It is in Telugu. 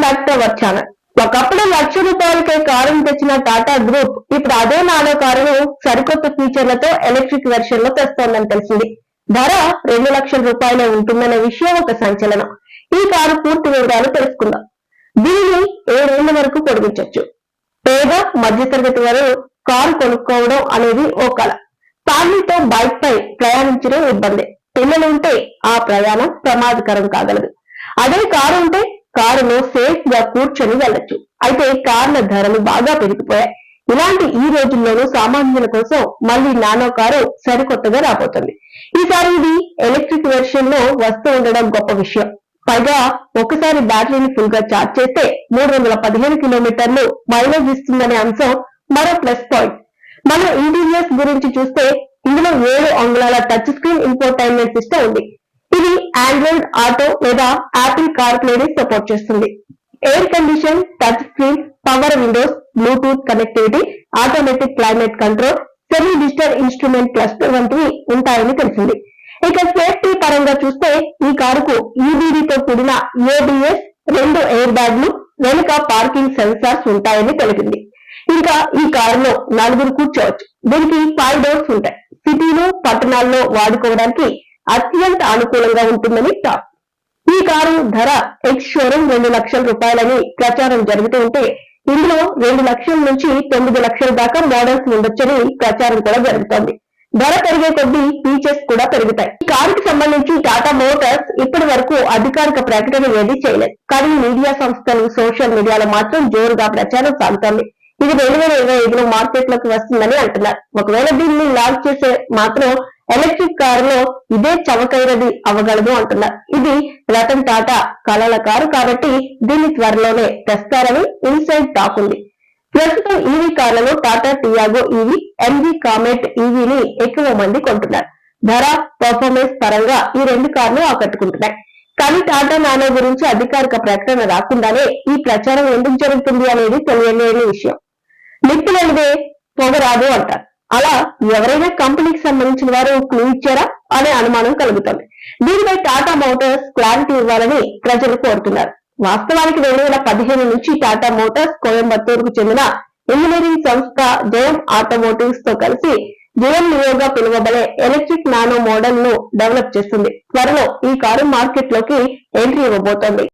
Welcome back to our channel ఒకప్పుడు లక్ష రూపాయలకే కారును తెచ్చిన టాటా గ్రూప్ ఇప్పుడు అదే నానో కారును సరికొత్త ఫీచర్లతో ఎలక్ట్రిక్ వెర్షన్లో తెస్తోందని తెలిసింది. ధర రెండు లక్షల రూపాయలే ఉంటుందనే విషయం ఒక సంచలనం. ఈ కారు పూర్తి వివరాలు తెలుసుకుందాం. దీనిని ఏడేళ్ళ వరకు పొడిగించవచ్చు పేద మధ్యతరగతి వారు కారు కొనుక్కోవడం అనేది ఓ కళ. ఫ్యామిలీతో బైక్ పై ప్రయాణించడం ఇబ్బంది. పిల్లలు ఉంటే ఆ ప్రయాణం ప్రమాదకరం కాగలదు. అదే కారు ఉంటే కారులో సేఫ్గా కూర్చొని వెళ్ళొచ్చు. అయితే కార్ల ధరలు బాగా పెరిగిపోయాయి. ఇలాంటి ఈ రోజుల్లోనూ సామాన్యుల కోసం మళ్ళీ నానో కారు సరికొత్తగా రాబోతుంది. ఈసారి ఇది ఎలక్ట్రిక్ వెర్షన్లో వస్తూ ఉండడం గొప్ప విషయం. పైగా ఒకసారి బ్యాటరీని ఫుల్గా ఛార్జ్ చేస్తే మూడు వందల పదిహేను కిలోమీటర్లు మైలేజ్ ఇస్తుందనే అంశం మరో ప్లస్ పాయింట్. మన ఇంటీరియర్స్ గురించి చూస్తే ఇందులో ఏడు అంగుళాల టచ్ స్క్రీన్ ఇన్ఫోటైన్మెంట్ సిస్టమ్ ఉంది. ఆండ్రాయిడ్ ఆటో లేదా యాపిల్ కార్ ప్లేని సపోర్ట్ చేస్తుంది. Air condition touch screen power windows Bluetooth connectivity automatic climate control semi digital instrument cluster వంటివి ఉంటాయని తెలిసింది. ఇక సేఫ్టీ పరంగా చూస్తే ఈ కారుకు ఈబీడీతో కూడిన ఏబిఎస్ రెండు ఎయిర్ బ్యాగ్లు వెనుక పార్కింగ్ సెన్సార్స్ ఉంటాయని తెలిపింది. ఇంకా ఈ కారులో నలుగురు కూర్చోవచ్చు. దీనికి ఫైవ్ డోర్స్ ఉంటాయి. సిటీలు పట్టణాల్లో వాడుకోవడానికి అత్యంత అనుకూలంగా ఉంటుందని టాక్. ఈ కారు ధర ఎక్స్ షోరూమ్ రెండు లక్షల రూపాయలని ప్రచారం జరుగుతూ ఉంటే ఇందులో రెండు లక్షల నుంచి తొమ్మిది లక్షల దాకా మోడల్స్ ఉండొచ్చని ప్రచారం కూడా జరుగుతోంది. ధర పెరిగే కొద్దీ ఫీచర్స్ కూడా పెరుగుతాయి. ఈ కారుకి సంబంధించి టాటా మోటార్స్ ఇప్పటి వరకు అధికారిక ప్రకటన ఏది చేయలేదు. కానీ మీడియా సంస్థలు సోషల్ మీడియాలో మాత్రం జోరుగా ప్రచారం సాగుతోంది. ఇది రెండు వేల ఇరవై ఐదులో మార్కెట్లోకి వస్తుందని అంటున్నారు. ఒకవేళ దీన్ని లాంచ్ చేసే మాత్రం ఎలక్ట్రిక్ కారులో ఇదే చవకైనది అవ్వగలదు అంటున్నారు ఇది రతన్ టాటా కళల కారు కాబట్టి దీన్ని త్వరలోనే తెస్తారని ఇన్సైడ్ టాక్ ఉంది. ప్రస్తుతం ఈవీ కార్లలో Tata Tiago EV MG Comet ఈవీని ఎక్కువ మంది కొంటున్నారు. ధర పర్ఫార్మెన్స్ పరంగా ఈ రెండు కార్లు ఆకట్టుకుంటున్నాయి. కానీ టాటా నానో గురించి అధికారిక ప్రకటన రాకుండానే ఈ ప్రచారం ఎందుకు జరుగుతుంది అనేది తెలియలేని విషయం. నిప్పు పొగరాదు అంటారు. అలా ఎవరైనా కంపెనీకి సంబంధించిన వారు క్లూ ఇచ్చారా అనే అనుమానం కలుగుతుంది. దీనిపై టాటా మోటార్స్ క్లారిటీ ఇవ్వాలని ప్రజలు కోరుతున్నారు. వాస్తవానికి రెండు వేల పదిహేను నుంచి టాటా మోటార్స్ కోయంబత్తూరు కు చెందిన ఇంజనీరింగ్ సంస్థ జయం ఆటోమోటివ్స్తో కలిసి జయం నియోగా పిలువబడే ఎలక్ట్రిక్ నానో మోడల్ను డెవలప్ చేస్తుంది. త్వరలో ఈ కారు మార్కెట్లోకి ఎంట్రీ ఇవ్వబోతోంది.